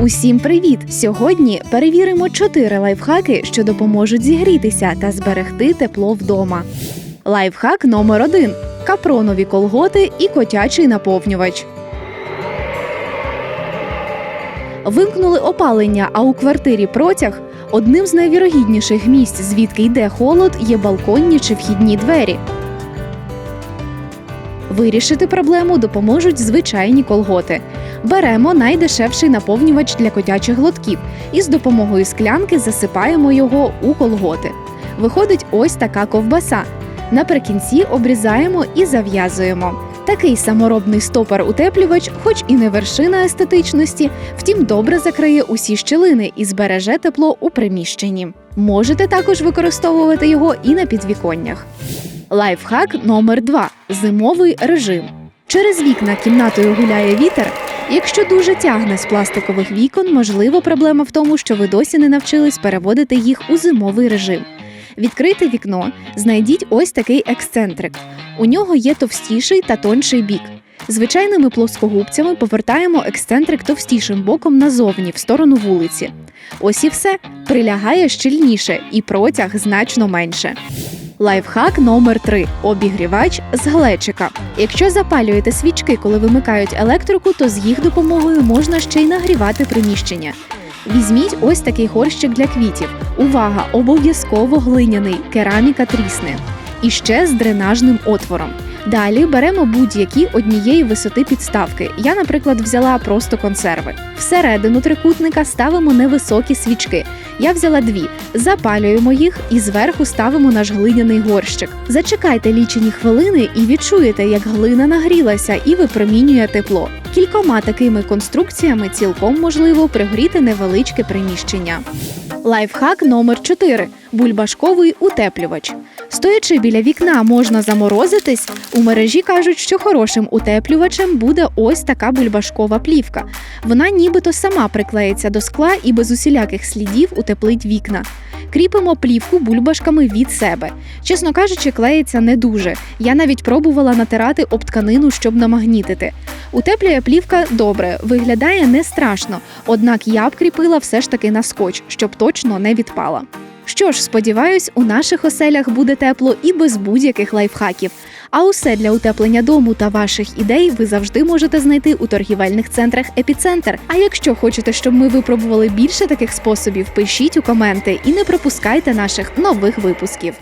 Усім привіт! Сьогодні перевіримо чотири лайфхаки, що допоможуть зігрітися та зберегти тепло вдома. Лайфхак номер один: капронові колготи і котячий наповнювач. Вимкнули опалення, а у квартирі протяг. Одним з найвірогідніших місць, звідки йде холод, є балконні чи вхідні двері. Вирішити проблему допоможуть звичайні колготи. Беремо найдешевший наповнювач для котячих глотків і з допомогою склянки засипаємо його у колготи. Виходить ось така ковбаса. Наприкінці обрізаємо і зав'язуємо. Такий саморобний стопор-утеплювач, хоч і не вершина естетичності, втім добре закриє усі щілини і збереже тепло у приміщенні. Можете також використовувати його і на підвіконнях. Лайфхак номер 2 зимовий режим. Через вікна кімнатою гуляє вітер. Якщо дуже тягне з пластикових вікон, можливо, проблема в тому, що ви досі не навчились переводити їх у зимовий режим. Відкрийте вікно, знайдіть ось такий ексцентрик. У нього є товстіший та тонший бік. Звичайними плоскогубцями повертаємо ексцентрик товстішим боком назовні в сторону вулиці. Ось і все прилягає щільніше і протяг значно менше. Лайфхак номер 3 обігрівач з глечика. Якщо запалюєте свічки, коли вимикають електрику, то з їх допомогою можна ще й нагрівати приміщення. Візьміть ось такий горщик для квітів. Увага! Обов'язково глиняний, кераміка трісне. І ще з дренажним отвором. Далі беремо будь-які однієї висоти підставки. Я, наприклад, взяла просто консерви. Всередину трикутника ставимо невисокі свічки. Я взяла дві, запалюємо їх і зверху ставимо наш глиняний горщик. Зачекайте лічені хвилини і відчуєте, як глина нагрілася і випромінює тепло. Кількома такими конструкціями цілком можливо пригріти невеличке приміщення. Лайфхак номер 4 бульбашковий утеплювач. Стоячи біля вікна, можна заморозитись. У мережі кажуть, що хорошим утеплювачем буде ось така бульбашкова плівка. Вона нібито сама приклеїться до скла і без усіляких слідів утеплить вікна. Кріпимо плівку бульбашками від себе. Чесно кажучи, клеїться не дуже. Я навіть пробувала натирати об тканину, щоб намагнітити. Утеплює плівка добре, виглядає не страшно, однак я б кріпила все ж таки на скотч, щоб точно не відпала. Що ж, сподіваюсь, у наших оселях буде тепло і без будь-яких лайфхаків. А усе для утеплення дому та ваших ідей ви завжди можете знайти у торгівельних центрах Епіцентр. А якщо хочете, щоб ми випробували більше таких способів, пишіть у коменти і не пропускайте наших нових випусків.